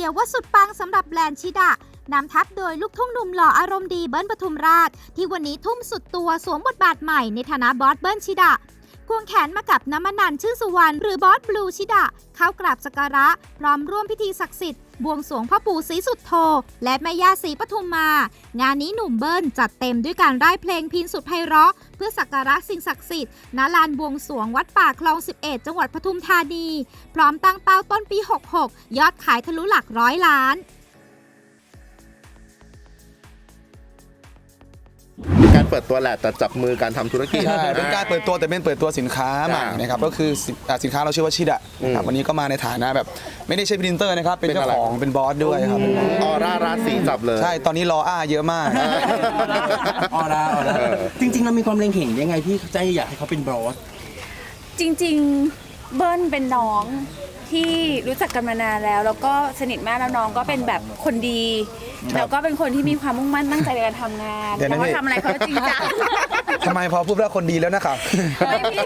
เดียวว่าสุดปังสำหรับแบรนด์ชิดะนำทัพโดยลูกทุ่งหนุ่มหล่ออารมณ์ดีเบิ้ลปทุมราช ที่วันนี้ทุ่มสุดตัวสวมบทบาทใหม่ในฐานะบอสเบิ้ลชิดะ ควงแขนมากับน้ำมนนันชื่อสุวรรณหรือบอสบลูชิดะ เข้ากราบสักการะ พร้อมร่วมพิธีศักดิ์สิทธิ์บวงสรวงพ่อปู่ศรีสุดโธและแม่ย่าศรีปทุมมา งานนี้หนุ่มเบิ้ลจัดเต็มด้วยการไร้เพลงพินสุดไพเราะ เพื่อสักการะสิ่งศักดิ์สิทธิ์ณลานบวงสรวงวัดป่าคลอง 11 จังหวัดปทุมธานี พร้อมตั้งเป้าต้นปี 66 ยอดขายทะลุหลักร้อยล้าน การเปิดตัวแหละแต่จับมือการทำธุรกิจใช่เป็นการเปิดตัวแต่เป็นเปิดตัวสินค้าใหม่จ้ะนะครับก็คือสินอ่าสินค้าเราชื่อว่าชิดะนะครับอืมวันนี้ก็มาในฐานะแบบ ไม่ได้ใช่พรีเซนเตอร์นะครับเป็นเป็นเจ้าอะไร ของเป็นบอสด้วยครับ ออร่าราศีจับเลย ใช่ตอนนี้รออ้าเยอะมาก ออร่าออร่าจริง ๆ เรามีความเล็งเห็นยังไงที่ใจอยากให้เขาเป็นบอส จริงๆเบิ้ลเป็นน้องที่รู้จักกันมานานแล้ว แล้วก็สนิทมากแล้วน้องก็เป็นแบบคนดี แล้วก็เป็นคนที่มีความมุ่งมั่นตั้งใจในการทำงานเดี๋ยวนะแล้วก็พี่ ทำอะไรเขาก็จริงจัง ทำไมพอพูดว่าคนดีแล้วนะครับ ไม่พี่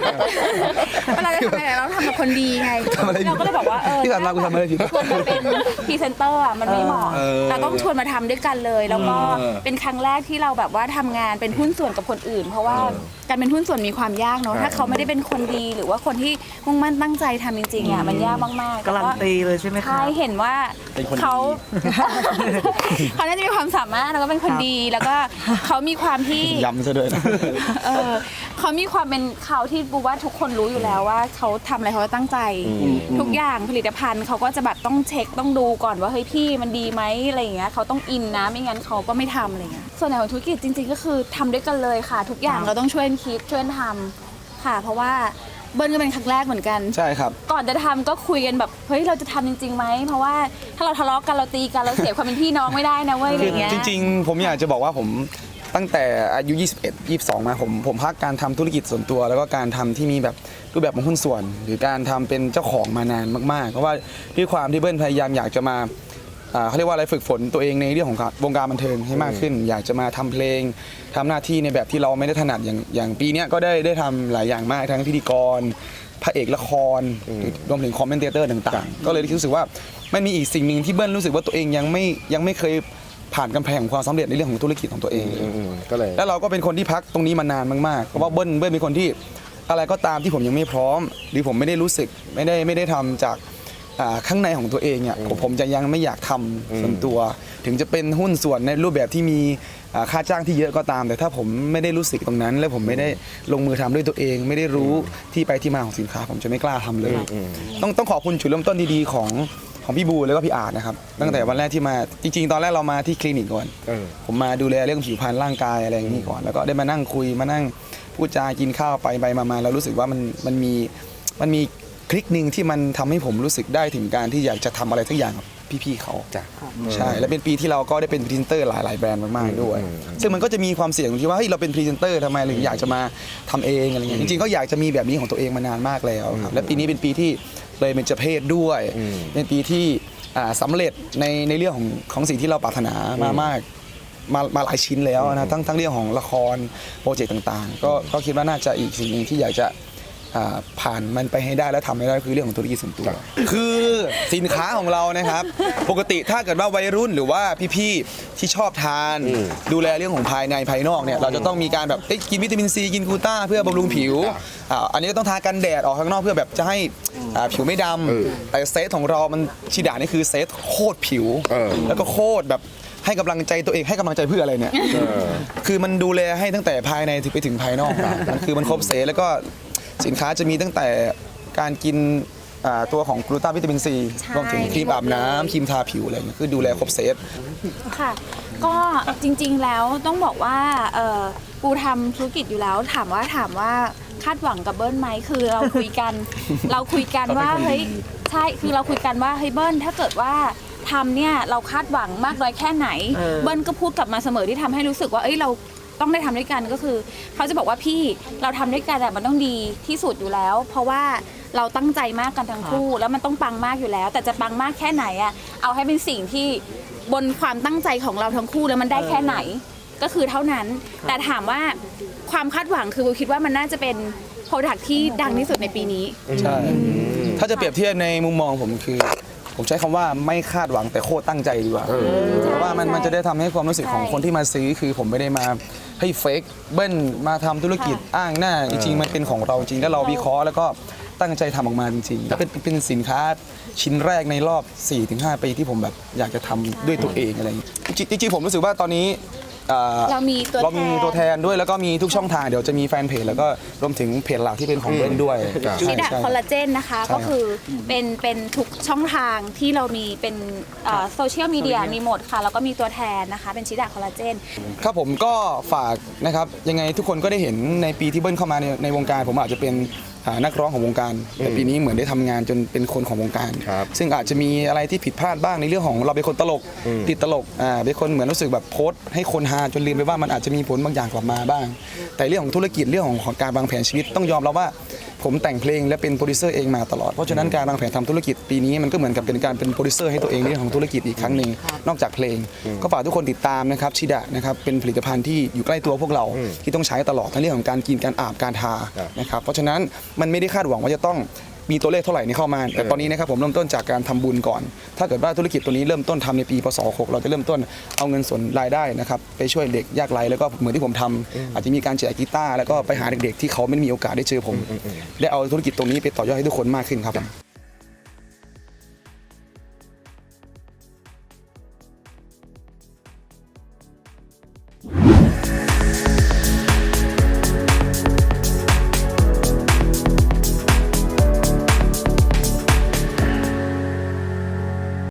เวลาจะทำอะไรเราทำกับคนดีไงทำอะไรผิดเราก็เลยบอกว่าเออที่ผ่านมากูทำอะไรผิดชวนมาเป็นพรีเซนเตอร์อะมันไม่เหมาะเออเราต้องชวนมาทำด้วยกันเลย แล้วก็เออเป็นครั้งแรกที่เราแบบว่าทำงานเป็นหุ้นส่วนกับคนอื่น เพราะว่าการเป็นหุ้นส่วนมีความยากเนาะถ้าเขาไม่ได้เป็นคนดีหรือว่าคนที่มุ่งมั่นตั้งใจทำจริงๆอะมันยากมากๆการันตีเลยใช่ไหมคะ ใช่เห็นว่าเป็นคนดี เขาเขาน่าจะมีความสามารถแล้วก็เป็นคนดีแล้วก็เขามีความที่ย้ำซะด้วยนะ เออเขามีความเป็นเขาที่บูว่าทุกคนรู้อยู่แล้วว่าเขาทำอะไรเขาก็ตั้งใจทุกอย่างผลิตภัณฑ์เขาก็จะแบบต้องเช็คต้องดูก่อนว่าเฮ้ยพี่มันดีไหมอะไรอย่างเงี้ยเขาต้องอินนะไม่งั้นเขาก็ไม่ทำอะไรเงี้ยส่วนใหญ่ของธุรกิจจริง ๆ ก็คือทำด้วยกันเลยค่ะ ทุกอย่างเราต้องช่วยกันคิดช่วยกันทำค่ะ เพราะว่า เบิ้ลก็เป็นครั้งแรกเหมือนกัน ใช่ครับ ก่อนจะทำก็คุยกันแบบเฮ้ยเราจะทำจริงๆไหมเพราะว่าถ้าเราทะเลาะกันเราตีกันเราเสียความเป็นพี่น้องไม่ได้นะเว้ยอะไรคือเงี้ย จริงๆ ผมอยากจะบอกว่าผมตั้งแต่อายุ 21 22 มาผมผมพักการทำธุรกิจส่วนตัว แล้วก็การทำที่มีแบบรูปแบบของหุ้นส่วน หรือการทำเป็นเจ้าของมานานมากๆ เพราะว่าด้วยความที่เบิ้ลพยายามอยากจะมาอ่า เขาเรียกว่าอะไรฝึกฝนตัวเองในเรื่องของการวงการบันเทิงให้มากขึ้น อยากจะมาทำเพลงทำหน้าที่ในแบบที่เราไม่ได้ถนัดอย่างอย่างปีเนี้ยก็ได้ได้ทำหลายอย่างมากทั้งพิธีกรพระเอกละครรวมถึงคอมเมนเตเตอร์ต่างๆ ก็เลยรู้สึกว่ามันมีอีกสิ่งหนึ่งที่เบิ้ลรู้สึกว่าตัวเองยังไม่ยังไม่เคยผ่านกำแพงของความสำเร็จในเรื่องของธุรกิจของตัวเองอืมก็เลยแล้วเราก็เป็นคนที่พักตรงนี้มานานมากๆเพราะว่าเบิ้ลเบิ้ลเป็นคนที่อะไรก็ตามที่ผมยังไม่พร้อม หรือผมไม่ได้รู้สึกไม่ได้ไม่ได้ทำจากอ่า ข้างในของตัวเองเนี่ยผมผมจะยังไม่อยากทำส่วนตัว ถึงจะเป็นหุ้นส่วนในรูปแบบที่มีอ่าค่าจ้างที่เยอะก็ตาม แต่ถ้าผมไม่ได้รู้สึกตรงนั้น และผมไม่ได้ลงมือทำด้วยตัวเอง ไม่ได้รู้ที่ไปที่มาของสินค้า ผมจะไม่กล้าทำเลย ต้องต้องขอบคุณจุดเริ่มต้นดีๆของของพี่บูแล้วก็พี่อาร์ตนะครับตั้งแต่วันแรกที่มาจริง ๆ ตอนแรกเรามาที่คลินิกก่อนเออผมมาดูแลเรื่องผิวพรรณร่างกายอะไรอย่างนี้ก่อน แล้วก็ได้มานั่งคุยมานั่งพูดจากินข้าวไปไปมาๆแล้วรู้สึกว่ามันมันมีมันมีค ลิกหนึ่งที่มันทำให้ผมรู้สึกได้ถึงการที่อยากจะทำอะไรสักอย่างกับพี่ๆเขาจ้ะใช่และเป็นปีที่เราก็ได้เป็นพรีเซนเตอร์หลายๆแบรนด์มากๆด้วยอืมซึ่งมันก็จะมีความเสี่ยงตรงที่ว่าเฮ้ยเราเป็นพรีเซนเตอร์ทำไมถึงอยากจะมาทำเองอะไรเงี้ยจริงๆก็อยากจะมีแบบนี้ของตัวเองมานานมากแล้วครับและปีนี้เป็นปีที่เลยเป็นเจเพศด้วยเป็นปีที่อ่าสำเร็จในในเรื่องของของสิ่งที่เราปรารถนามามากมามาหลายชิ้นแล้วนะทั้งทั้งเรื่องของละครโปรเจกต์ต่างๆ ก็ก็คิดว่าน่าจะอีกสิ่งหนึ่งที่อยากจะอ่า ผ่านมันไปให้ได้และทำให้ได้คือเรื่องของธุรกิจส่วนตัว คือสินค้าของเรานะครับ ปกติถ้าเกิดว่าวัยรุ่นหรือว่าพี่ๆที่ชอบทาน ดูแลเรื่องของภายในภายนอกเนี่ยเราจะต้องมีการแบบเอ้ยกินวิตามินซีกินกลูต้าเพื่อบำรุงผิวอ่าอันนี้ก็ต้องทากันแดดออกข้างนอกเพื่อแบบจะให้อ่าผิวไม่ดำแต่เซตของเรามันชิดานี่คือเซตโคตรผิว เออ แล้วก็โคตรแบบให้กำลังใจตัวเองให้กำลังใจเพื่ออะไรเนี่ย คือมันดูแลให้ตั้งแต่ภายในถึงไปถึงภายนอกอะมันคือมันครบเซตแล้วก็ สินค้าจะมีตั้งแต่การกินอ่าตัวของกลูตาวิตามินซีใช่ รวมถึงครีมอาบน้ำครีมทาผิวอะไรเงี้ยคือดูแลครบเซต ค่ะ ก็จริงๆแล้วต้องบอกว่าเออปูทำธุรกิจอยู่แล้วถามว่าถามว่าคาดหวังกับเบิ้ลไหมคือเราคุยกัน เราคุยกันว่าเฮ้ยใช่คือเราคุยกันว่าเฮ้ยเบิ้ลถ้าเกิดว่าทำเนี่ยเราคาดหวังมากน้อยแค่ไหนเออเบิ้ลก็พูดกลับมาเสมอที่ทำให้รู้สึกว่าเอ้ยเรา ต้องได้ทำด้วยกันก็คือ เขาจะบอกว่าพี่เราทำด้วยกันแต่มันต้องดีที่สุดอยู่แล้ว เพราะว่าเราตั้งใจมากกันทั้งคู่ แล้วมันต้องปังมากอยู่แล้ว แต่จะปังมากแค่ไหนอะเอาให้เป็นสิ่งที่บนความตั้งใจของเราทั้งคู่แล้วมันได้แค่ไหนก็คือเท่านั้น แต่ถามว่าความคาดหวังคือบูคิดว่ามันน่าจะเป็นโปรดักที่ดังที่สุดในปีนี้ ใช่ ถ้าจะเปรียบเทียบในมุมมองผมคือ ผมใช้คำว่าไม่คาดหวังแต่โคตรตั้งใจดีกว่าเพราะว่ามันมันจะได้ทำให้ความรู้สึกของคนที่มาซื้อคือผมไม่ได้มาให้เฟกเบิ้ลมาทำธุรกิจอ้างหน้า จริงๆมันเป็นของเราจริงแล้วเราวิเคราะห์แล้วก็ตั้งใจทำออกมาจริงๆแล้วเป็นเป็นสินค้าชิ้นแรกในรอบ 4-5 ปีที่ผมแบบอยากจะทำด้วยตัวเองอะไรอย่างเงี้ยจริงๆจริงๆผมรู้สึกว่าตอนนี้ อ่เรามีตัวเรามีแทนตัวแทนด้วยแล้วก็มีทุกช่องทางเดี๋ยวจะมีแฟนเพจแล้วก็รวมถึงเพจหลักที่เป็นของเบิ้ลด้วยครับใช่ชิดะใช่ คอลลาเจนนะคะใช่ครับก็คือเป็นเป็นทุกช่องทางที่เรามีเป็นโซเชียลมีเดียมีหมดค่ะ แล้วก็มีตัวแทนนะคะ เป็นชิดะคอลลาเจน ครับผมก็ฝากนะครับยังไงทุกคนก็ได้เห็นในปีที่เบิ้ลเข้ามาในในวงการ ผมอาจจะเป็นอ่า นักร้องของวงการ แต่ปีนี้เหมือนได้ทำงานจนเป็นคนของวงการครับซึ่งอาจจะมีอะไรที่ผิดพลาดบ้างในเรื่องของเราเป็นคนตลกติดตลกอ่าเป็นคนเหมือนรู้สึกแบบโพสต์ให้คนฮาจนลืมไปว่ามันอาจจะมีผลบางอย่างกลับมาบ้าง แต่เรื่องของธุรกิจเรื่องของของการวางแผนชีวิตต้องยอมรับว่า ผมแต่งเพลงและเป็นโปรดิวเซอร์เองมาตลอด เพราะฉะนั้นการวางแผนทำธุรกิจปีนี้มันก็เหมือนกับเป็นการเป็นโปรดิวเซอร์ให้ตัวเองในเรื่องของธุรกิจอีกครั้งหนึ่งนอกจากเพลง ก็ฝากทุกคนติดตามนะครับชิดะนะครับเป็นผลิตภัณฑ์ที่อยู่ใกล้ตัวพวกเราที่ต้องใช้ตลอดทั้งเรื่องของการกินการอาบการทาครับนะครับเพราะฉะนั้นมันไม่ได้คาดหวังว่าจะต้อง มีตัวเลขเท่าไหร่ในเข้ามา แต่ตอนนี้นะครับผมเริ่มต้นจากการทำบุญก่อน ถ้าเกิดว่าธุรกิจตัวนี้เริ่มต้นทำในปีพศ6เราจะเริ่มต้นเอาเงินส่วนรายได้นะครับไปช่วยเด็กยากไร้แล้วก็เหมือนที่ผมทำอาจจะมีการแจกกีตาร์แล้วก็ไปหาเด็กๆที่เขาไม่มีโอกาสได้เจอผม ได้เอาธุรกิจตรงนี้ไปต่อยอดให้ทุกคนมากขึ้นครับ